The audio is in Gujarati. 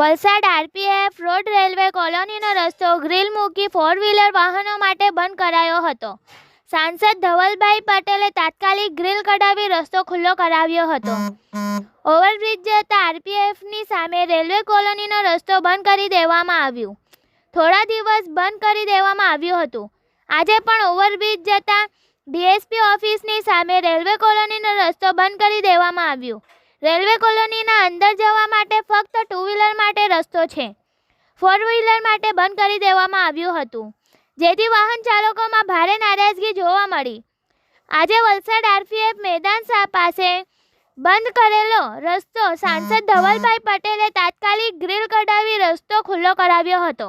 વલસાડ આરપીએફ રોડ રેલવે કોલોનીનો રસ્તો ગ્રીલ મૂકી ફોર વ્હીલર વાહનો માટે બંધ કરાયો હતો. સાંસદ ધવલભાઈ પટેલે તાત્કાલિક ગ્રીલ કઢાવી રસ્તો ખુલ્લો કરાવ્યો હતો. ઓવરબ્રિજ જતા આરપીએફની સામે રેલવે કોલોનીનો રસ્તો બંધ કરી દેવામાં આવ્યું. થોડા દિવસ બંધ કરી દેવામાં આવ્યું હતું. આજે પણ ઓવરબ્રિજ જતા ડીએસપી ઓફિસની સામે રેલવે કોલોનીનો રસ્તો બંધ કરી દેવામાં આવ્યું. રેલવે કોલોનીના અંદર જવા માટે માટે છે. ફોર વ્હીલર માટે બંધ કરી દેવામાં આવ્યું હતું જેથી વાહન ચાલકોમાં ભારે નારાજગી જોવા મળી. આજે વલસાડ આરપીએફ મેદાન પાસે બંધ કરેલો રસ્તો સાંસદ ધવલભાઈ પટેલે તાત્કાલિક ગ્રીલ કઢાવી રસ્તો ખુલ્લો કરાવ્યો હતો.